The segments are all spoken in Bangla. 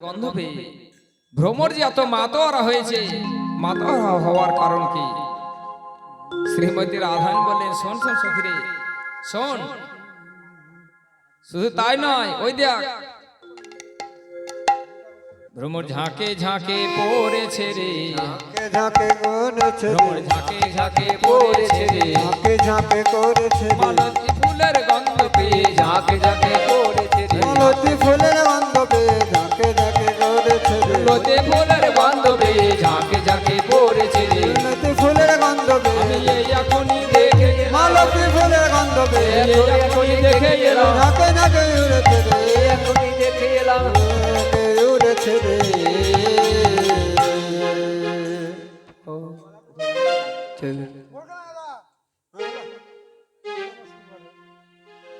গন্ধ পেয়ে ভ্রমর যে এত মাতোয়ারা হয়েছে মাতোয়ারা হওয়ার কারণ কি? শ্রীমতী রাধান বললেন শোন শোন সখিরে শোন। শুধু তাই নয় ওই দেখ। ভ্রমর ঝাঁকে ঝাঁকে পড়েছে রে। ঝাঁকে ঝাঁকে করেছে ভ্রমর ঝাঁকে ঝাঁকে পড়েছে রে। ঝাঁকে ঝাঁকে করেছে মালতী ফুলের গন্ধ পেয়ে ঝাঁকে ঝাঁকে পড়েছে রে। মালতী ফুলের করেছে রে ফুলতে ফুলের গন্ধ পেয়ে ঝাঁকে ঝাঁকে পড়েছে রে। ফুলের বান্ধবে আমি এই এখনই দেখে। মালতী ফুলের বান্ধবে এখনই দেখে এলাম। ঝাঁকে ঝাঁকে উড়েছে রে। এখনই দেখে এলাম। উড়েছে রে।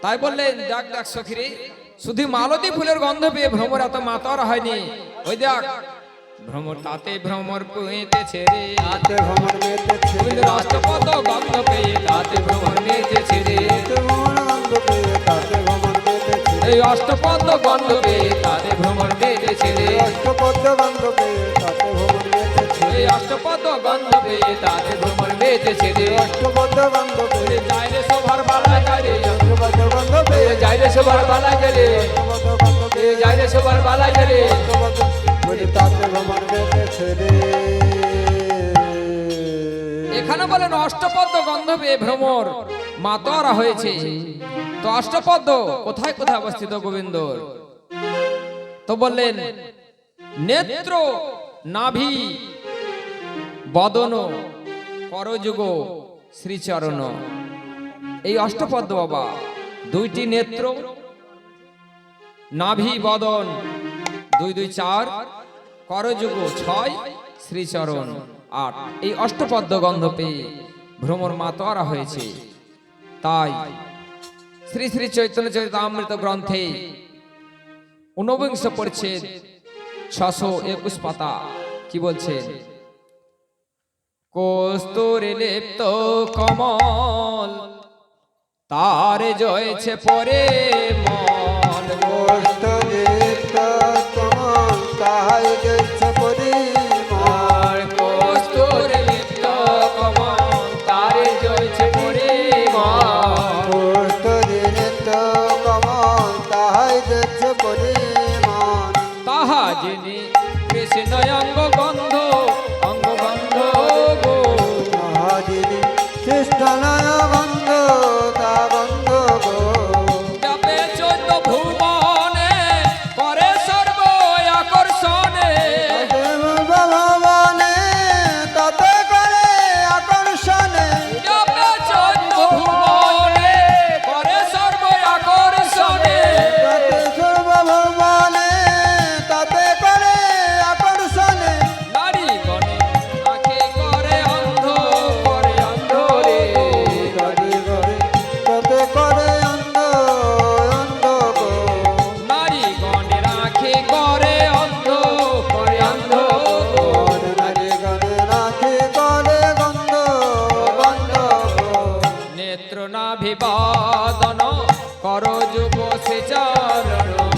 তাই বললেন ডাক ডাক সখিরে। শুধু মালতী ফুলের গন্ধ পেয়ে ভ্রমর এত মাতর হয়নি। ওই দেখ ভ্রমর তাতে ভ্রমর পেয়েছে রে। তাতে ভ্রমণ মেতেছে ফুল রাষ্ট্রপদ গন্ধ পেয়ে তাতে ভ্রমর মেতেছে রে। ভ্রমণ পেয়ে তাতে ভ্রমণ মেতেছে এই অষ্টপদ গন্ধ পেয়ে তাতে ভ্রমর মেতেছে রে। অষ্টপদ গন্ধ তাতে এই অষ্টপদ গন্ধ পেয়ে তাতে ভ্রমর মেতেছে রে অষ্টপদ্য বান্ধবে ওরে যাই রে শোভার বালা যাই রে অষ্টপদ্য বান্ধবে ওরে রে শোভার বালা যাই রে অষ্টপদ্য বান্ধবে এ রে শোভার বালা যাই রে বলে তাতে ভ্রমণ রে এখানে বলেন অষ্টপদ্ম গন্ধ পেয়ে ভ্রমর মাতরা হয়েছে। তো অষ্টপদ্ম কোথায় কোথায় অবস্থিত গোবিন্দ তো বললেন নেত্র নাভি বদন করযুগ শ্রীচরণ। এই অষ্টপদ্ম বাবা, দুইটি নেত্র, নাভি বদন, দুই দুই চার, করযুগ ছয়, শ্রীচরণ আট। এই অষ্টপদ্ম গন্ধ পেয়ে ভ্রমর মাতোয়ারা হয়েছে। তাই শ্রী শ্রী চৈতন্য চরিতামৃত গ্রন্থে ঊনবিংশ পরিচ্ছেদ ছশো একুশ পাতা কি বলছেন কস্তুরে লিপ্ত কমল তার জয়েছে পরে মন। কষ্ট লিপ্ত কমল তাহাই নেত্র নাভিবাদন কর যুগ সে চরণ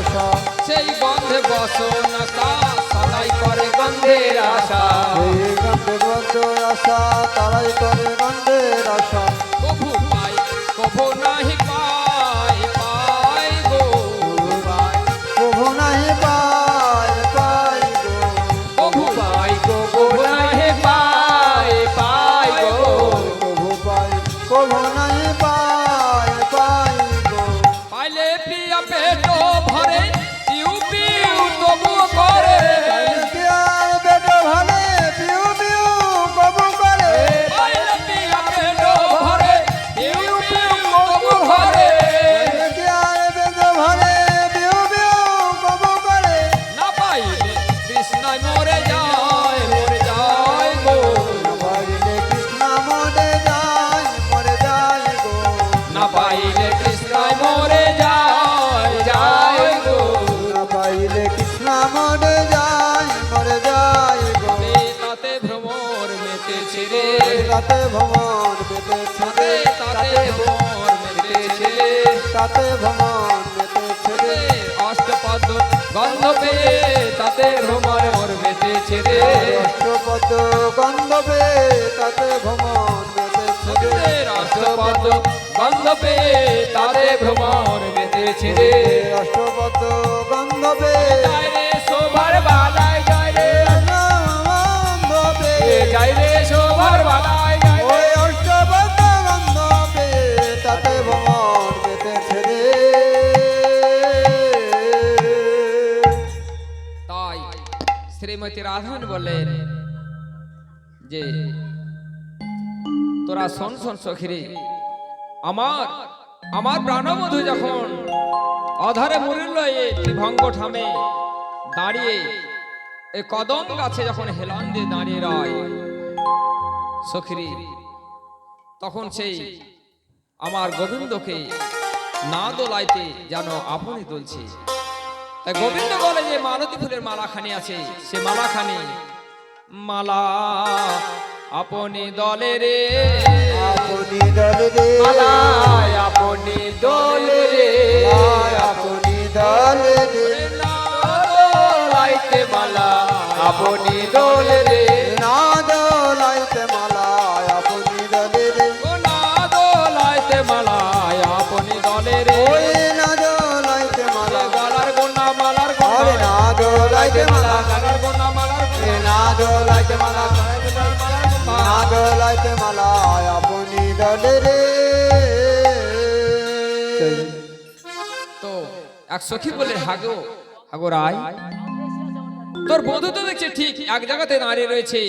আশা। সেই গন্ধে বস নাসা সদাই করে গন্ধের আশা। এই গন্ধে বদ্ধ আশা তারাই করে গন্ধের আশা। কভু পাই কভু নাহি তাতে ভ্রমণ রে। অষ্টপদ গন্ধ পেয়ে তাতে ভ্রমর মোর মেতেছে রে। অষ্টপদ গন্ধ পে তাতে ভ্রমণ পেতেছে রে। অষ্টপদ গন্ধ পেয়ে তাতে ভ্রমর মেতেছে রে। অষ্টপদ গন্ধ পে যায় রে শোভার বালায় যায় রে পে রে শোভার বালায় শ্রীমতী রাধান বললেন, যে তোরা শোন শোন সখিরে, আমার আমার প্রাণবধূ যখন অধারে মরিল এ ভঙ্গ ঠামে দাঁড়িয়ে এই কদম গাছে যখন হেলান দিয়ে দাঁড়িয়ে রয়, সখিরি, তখন সেই আমার গোবিন্দকে না দোলাইতে যেন আপনি তুলছে তাই গোবিন্দ বলে যে মালতী ফুলের মালাখানি আছে সে মালাখানি। মালা আপনি দলে রে। আপনি দল রে। মালা আপনি দলে রে। আপনি দল রে। লাইতে মালা আপনি দলে রে। মালা এ না দলাইতে মালা না দলাইতে মালা আপনি দলে রে। তো এক সখী বলে হাগো হাগো রায়। তোর বন্ধু তো দেখছে ঠিক এক জায়গাতে দাঁড়িয়ে রয়েছে।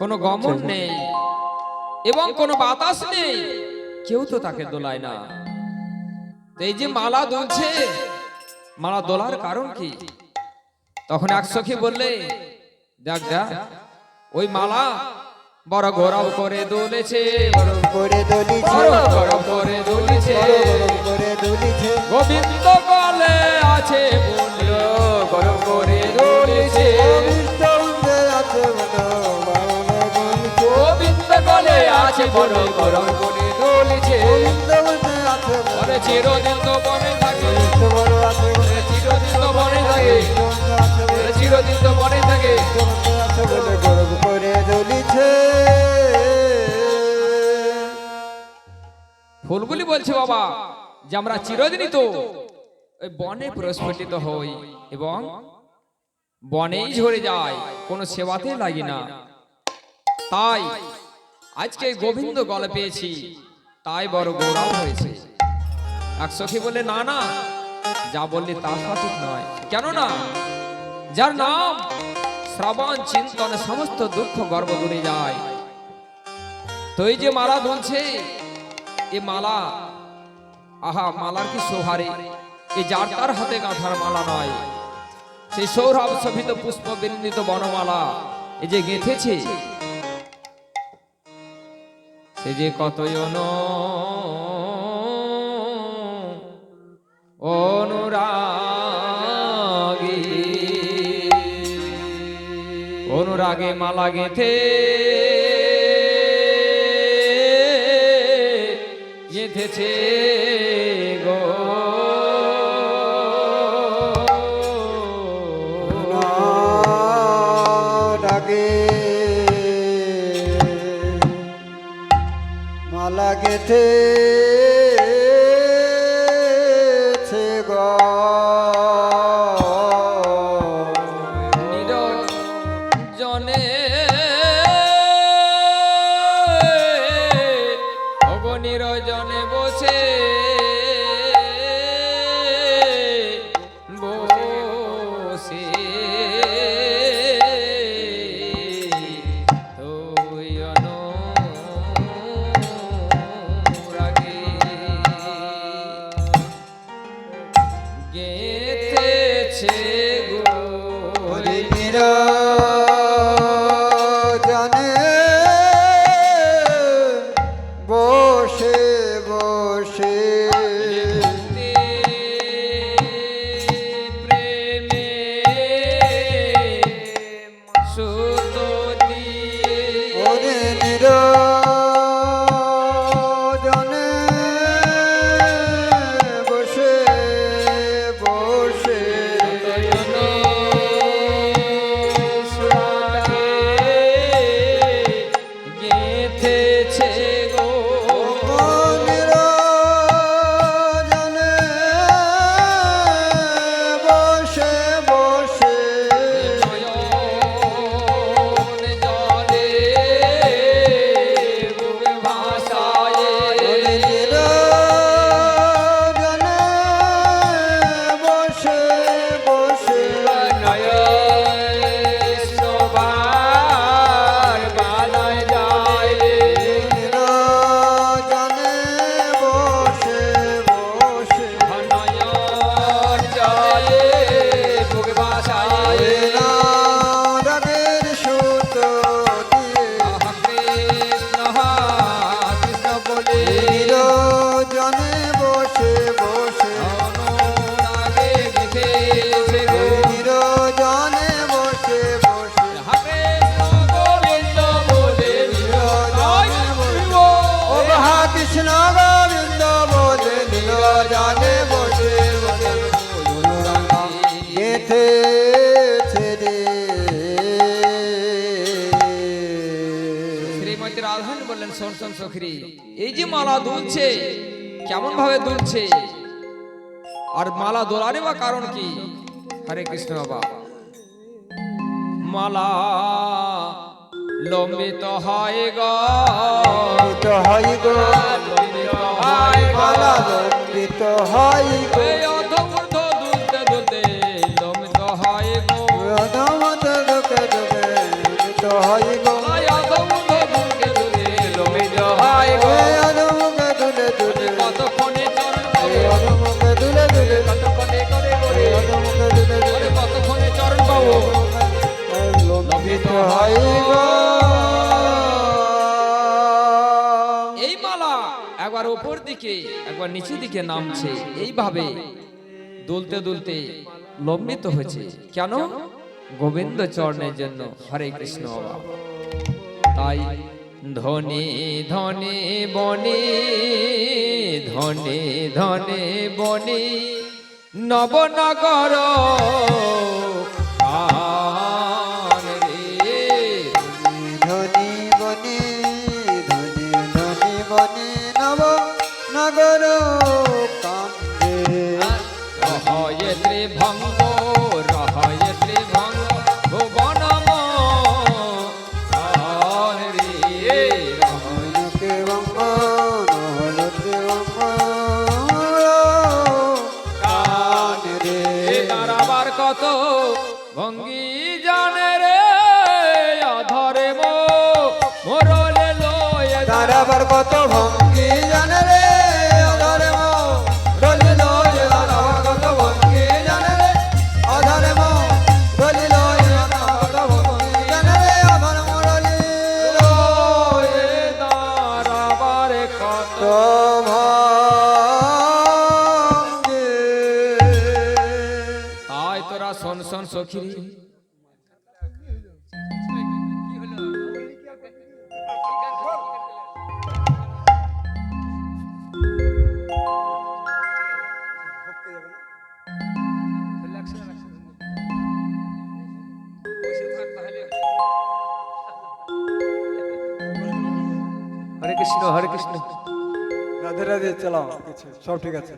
কোনো গমন নেই এবং কোনো বাতাস নেই। কেউ তো তাকে দোলায় না। তো এই যে মালা দুলছে মালা দোলার কারণ কি? তখন এক সখী বললে দেখ দেখ ওই মালা বড় গৌরব করে দুলেছে করে গৌরব করে দুলেছে গরম করে দলিছে গোবিন্দ আছে বলে গরম করে দুলেছে বিষ্ণুন্দে আছে বলো বলছে গোবিন্দ আছে বড় গরম করে দুলেছে বিষ্ণুন্দে আছে চিরদিন তো বনে থাকে। বড় আছে বনে থাকে। চিরদিন তো বনে থাকে। ফুলগুলি বলছে বাবা যে আমরা চিরদিনই তো বনে প্রস্ফুটিত হই এবং বনেই ঝরে যায়, কোনো সেবাতে লাগি না। তাই আজকে গোবিন্দ গলে পেয়েছি, তাই বড় গৌরব হয়েছে। এক সখী বলে না না যা বললি তা সঠিক নয়। কেন না। যার নাম শ্রাবণ চিন্তন সমস্ত দুঃখ গর্ব দূরে যায়। তো এই যে মালা বলছে এ মালা আহা মালার কি সোহারে? এ যার তার হাতে গাঁথার মালা নয়। সেই সৌরভ শোভিত পুষ্প বিন্দিত বনমালা এ যে গেঁথেছে সে যে কত লাগে মালা গেথে গেঁথেছে গো। ডাকে মালা গেথে সখরি এই যে মালা দুলছে কেমন ভাবে দুলছে? আর মালা দোলারে বা কারণ কি? হরে কৃষ্ণ বাবা। মালা লম্বিত হয় গম্বিত হয় গো। মালা লম্বিত হয় গো। দোহাই এই মালা একবার ওপর দিকে, একবার নিচের দিকে নামছে। এইভাবে দুলতে দুলতে লম্বিত হয়েছে। কেন? গোবিন্দ চরণের জন্য হরে কৃষ্ণ তাই ধনে ধনে বনে, ধনে ধনে বনে, নবনগর गायत्री भंगो কৃষ্ণ হরে কৃষ্ণ। রাধে রাধে চালাও সব ঠিক আছে।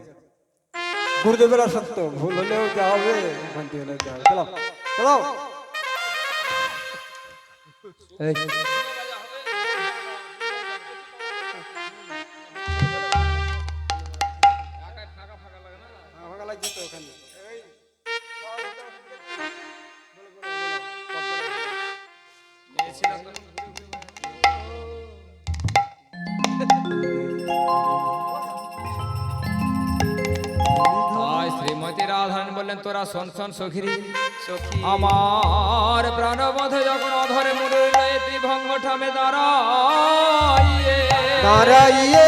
গুরুদেবের সত্য ভুল হলেও যা হবে মানতে হলে যা হবে। চালাও চালাও এই, শ্রীমতী রাধারণ বললেন, তোরা শোন শোন সখিরি, সখী। আমার প্রাণবধ যখন অধরে মুরুলে ভঙ্গ ঠামে দাঁড়াইয়ে। দাঁড়াইয়ে